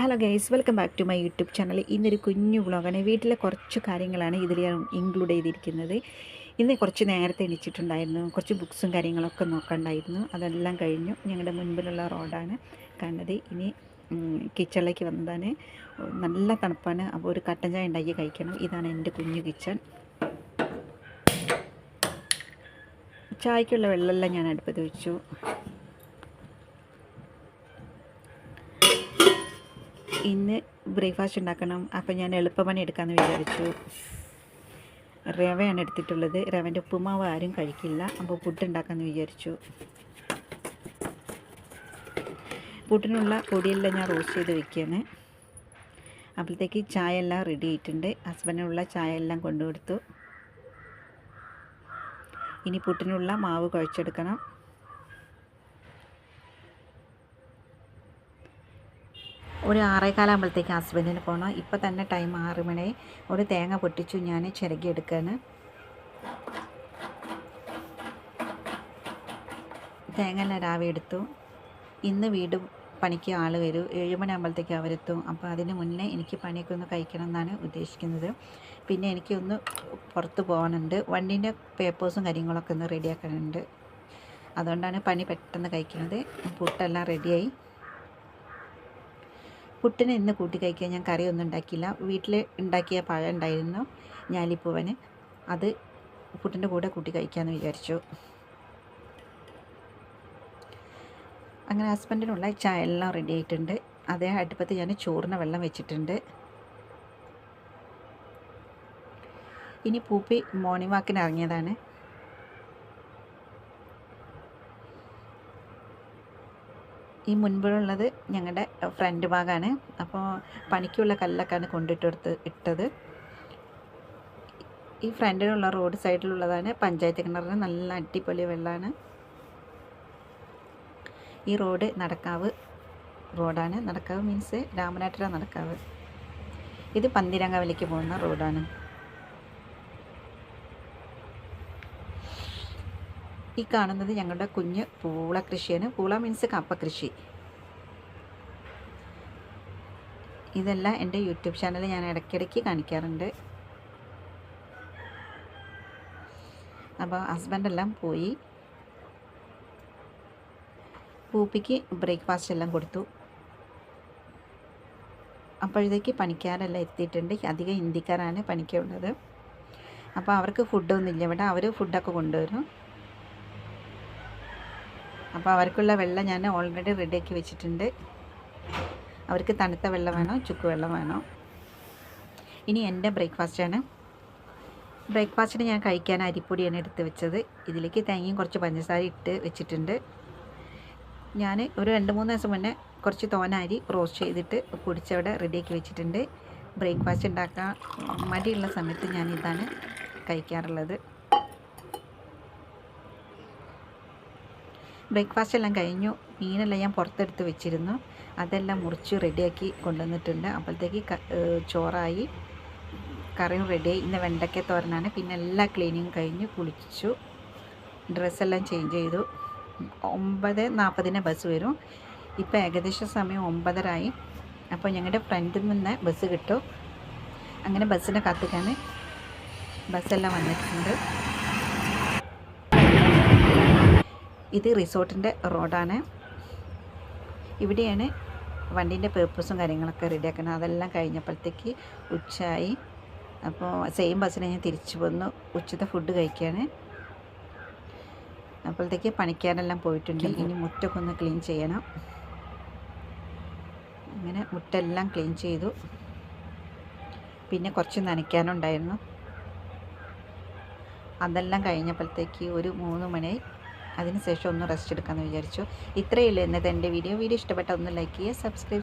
Hello guys welcome back to my YouTube channel ഇന്നൊരു കുഞ്ഞു വ്ളോഗാണ് വീട്ടിലെ കുറച്ച് കാര്യങ്ങളാണ് ഇതിൽ ഞാൻ ഇൻക്ലൂഡ് ചെയ്തിരിക്കുന്നത്. ഇന്ന് കുറച്ച് നേരത്തെ എണീച്ചിട്ടുണ്ടായിരുന്നു. കുറച്ച് ബുക്സും കാര്യങ്ങളൊക്കെ നോക്കണ്ടായിരുന്നു. അതെല്ലാം കഴിഞ്ഞു. ഞങ്ങളുടെ മുൻപിലുള്ള റോഡാണ് കണ്ടത് ഇനി കിച്ചണിലേക്ക് വന്നതാണ്. നല്ല തണുപ്പാണ്. അപ്പോൾ ഒരു കട്ടൻ ചായ ഉണ്ടാക്കി കഴിക്കണം. ഇതാണ് എന്റെ കുഞ്ഞു കിച്ചൺ ചായക്കുള്ള വെള്ളമെല്ലാം ഞാൻ അടുപ്പത്ത് വെച്ചു. ഇന്ന് ബ്രേക്ക്ഫാസ്റ്റ് ഉണ്ടാക്കണം. അപ്പോൾ ഞാൻ എളുപ്പപ്പണി എടുക്കാമെന്ന് വിചാരിച്ചു. റവയാണ് എടുത്തിട്ടുള്ളത്. റവന്റെ ഉപ്പുമാവ് ആരും കഴിക്കില്ല. അപ്പോൾ പുട്ട് ഉണ്ടാക്കാമെന്ന് വിചാരിച്ചു. പുട്ടിനുള്ള പൊടിയെല്ലാം ഞാൻ റോസ്റ്റ് ചെയ്ത് വെക്കുകയാണ്. അപ്പോഴത്തേക്ക് ചായ എല്ലാം റെഡി ആയിട്ടുണ്ട്. ഹസ്ബൻഡിനുള്ള ചായ എല്ലാം കൊണ്ടുകൊടുത്തു. ഇനി പുട്ടിനുള്ള മാവ് കുഴച്ചെടുക്കണം. ഒരു ആറേകാലാകുമ്പോഴത്തേക്ക് ഹസ്ബൻഡിന് പോകണം ഇപ്പോൾ തന്നെ ടൈം ആറ് മണി. ഒരു തേങ്ങ പൊട്ടിച്ചു ഞാൻ ചിരകിയെടുക്കുകയാണ് തേങ്ങ എല്ലാം രാവിലെ എടുത്തു. ഇന്ന് വീട് പണിക്ക് ആൾ വരും. ഏഴ് മണിയാകുമ്പോഴത്തേക്ക് അവരെത്തും. അപ്പോൾ അതിന് മുന്നേ എനിക്ക് പണിയൊക്കെ ഒന്ന് കഴിക്കണം എന്നാണ് ഉദ്ദേശിക്കുന്നത്. പിന്നെ എനിക്കൊന്ന് പുറത്ത് പോകാനുണ്ട്. വണ്ടീന്റെ പേപ്പേഴ്സും കാര്യങ്ങളൊക്കെ ഒന്ന് റെഡിയാക്കാനുണ്ട്. അതുകൊണ്ടാണ് പണി പെട്ടെന്ന് കഴിക്കുന്നത്. പുട്ടെല്ലാം റെഡിയായി. പുട്ടിന് ഇന്ന് കൂട്ടി കഴിക്കാൻ ഞാൻ കറിയൊന്നും ഉണ്ടാക്കിയില്ല. വീട്ടിൽ ഉണ്ടാക്കിയ പഴം ഉണ്ടായിരുന്നു ഞാലിപ്പൂവന്. അത് പുട്ടിന്റെ കൂടെ കൂട്ടി കഴിക്കാമെന്ന് വിചാരിച്ചു. അങ്ങനെ ഹസ്ബൻഡിനുള്ള ചായ എല്ലാം റെഡി ആയിട്ടുണ്ട്. അതേ അടുപ്പത്ത് ഞാൻ ചോറിന് വെള്ളം വെച്ചിട്ടുണ്ട്. ഇനി പൂപ്പി മോർണിംഗ് വാക്കിന് ഇറങ്ങിയതാണ്. ഈ മുൻപിലുള്ളത് ഞങ്ങളുടെ ഫ്രണ്ട് ഭാഗമാണ് അപ്പോൾ പണിക്കുള്ള കല്ലൊക്കെയാണ് കൊണ്ടിട്ടെടുത്ത് ഇട്ടത്. ഈ ഫ്രണ്ടിലുള്ള റോഡ് സൈഡിലുള്ളതാണ്. പഞ്ചായത്ത് കിണറിന് നല്ല അടിപൊളി വെള്ളമാണ് ഈ റോഡ് നടക്കാവ് റോഡാണ്. നടക്കാവ് മീൻസ് രാമനാട്ടുര നടക്കാവ്. ഇത് പന്തിരങ്കവലിക്ക് പോകുന്ന റോഡാണ്. ഈ കാണുന്നത് ഞങ്ങളുടെ കുഞ്ഞ് പൂള കൃഷിയാണ്. പൂള മീൻസ് കപ്പ കൃഷി. ഇതെല്ലാം എന്റെ യൂട്യൂബ് ചാനൽ ഞാൻ ഇടയ്ക്കിടയ്ക്ക് കാണിക്കാറുണ്ട്. അപ്പോൾ ഹസ്ബൻഡെല്ലാം പോയി. പൂപ്പിക്ക് ബ്രേക്ക്ഫാസ്റ്റ് എല്ലാം കൊടുത്തു. അപ്പോഴത്തേക്ക് പണിക്കാരെല്ലാം എത്തിയിട്ടുണ്ട്. അധികം ഹിന്ദിക്കാരാണ് പണിക്കുള്ളത് അപ്പോൾ അവർക്ക് ഫുഡൊന്നുമില്ല ഇവിടെ അവർ ഫുഡൊക്കെ കൊണ്ടുവരും. അപ്പോൾ അവർക്കുള്ള വെള്ളം ഞാൻ ഓൾറെഡി റെഡിയാക്കി വെച്ചിട്ടുണ്ട്. അവർക്ക് തണുത്ത വെള്ളം വേണോ? ചുക്ക് വെള്ളം വേണോ? ഇനി എന്റെ ബ്രേക്ക്ഫാസ്റ്റാണ് ബ്രേക്ക്ഫാസ്റ്റിന് ഞാൻ കഴിക്കാൻ അരിപ്പൊടിയാണ് എടുത്ത് വെച്ചത്. ഇതിലേക്ക് തേങ്ങയും കുറച്ച് പഞ്ചസാര ഇട്ട് വെച്ചിട്ടുണ്ട്. ഞാൻ ഒരു രണ്ട് മൂന്ന് ദിവസം മുന്നേ കുറച്ച് തോനാരി റോസ്റ്റ് ചെയ്തിട്ട് പൊടിച്ചവിടെ റെഡിയാക്കി വെച്ചിട്ടുണ്ട്. ബ്രേക്ക്ഫാസ്റ്റ് ഉണ്ടാക്കാൻ മടിയുള്ള സമയത്ത് ഞാൻ ഇതാണ് കഴിക്കാറുള്ളത്. ബ്രേക്ക്ഫാസ്റ്റ് എല്ലാം കഴിഞ്ഞു. മീനെല്ലാം ഞാൻ പുറത്തെടുത്ത് വെച്ചിരുന്നു. അതെല്ലാം മുറിച്ച് റെഡിയാക്കി കൊണ്ടുവന്നിട്ടുണ്ട്. അപ്പോഴത്തേക്ക് ചോറായി കറിയും റെഡിയായി ഇന്ന് വെണ്ടയ്ക്ക തോരനാണ്. പിന്നെ എല്ലാ ക്ലീനിങ്ങും കഴിഞ്ഞ് കുളിച്ചു. ഡ്രസ്സെല്ലാം ചേഞ്ച് ചെയ്തു. ഒമ്പത് നാൽപ്പതിന് ബസ് വരും. ഇപ്പോൾ ഏകദേശം സമയം ഒമ്പതരായി. അപ്പോൾ ഞങ്ങളുടെ ഫ്രണ്ടിൽ നിന്ന് ബസ് കിട്ടും. അങ്ങനെ ബസ്സിനെ കാത്തിക്കാൻ ബസ്സെല്ലാം വന്നിട്ടുണ്ട്. ഇത് റിസോർട്ടിന്റെ റോഡാണ്. ഇവിടെയാണ് വണ്ടീന്റെ പേർപ്പസും കാര്യങ്ങളൊക്കെ റെഡിയാക്കണം അതെല്ലാം കഴിഞ്ഞപ്പോഴത്തേക്ക് ഉച്ചയായി. അപ്പോൾ സെയിം ബസ്സിന് ഞാൻ തിരിച്ചു വന്നു. ഉച്ചത്തെ ഫുഡ് കഴിക്കുകയാണ് അപ്പോഴത്തേക്ക് പണിക്കാരെല്ലാം പോയിട്ടുണ്ട്. ഇനി മുറ്റൊക്കെ ഒന്ന് ക്ലീൻ ചെയ്യണം. അങ്ങനെ മുട്ടെല്ലാം ക്ലീൻ ചെയ്തു. പിന്നെ കുറച്ച് നനയ്ക്കാനുണ്ടായിരുന്നു. അതെല്ലാം കഴിഞ്ഞപ്പോഴത്തേക്ക് ഒരു മൂന്ന് മണിയായി. അതിനുശേഷം ഒന്ന് റെസ്റ്റ് എടുക്കാമെന്ന് വിചാരിച്ചു. ഇത്രയേ ഉള്ളൂ ഇന്നത്തെ എന്റെ വീഡിയോ വീഡിയോ ഇഷ്ടപ്പെട്ട ഒന്ന് ലൈക്ക് ചെയ്യുക സബ്സ്ക്രൈബ്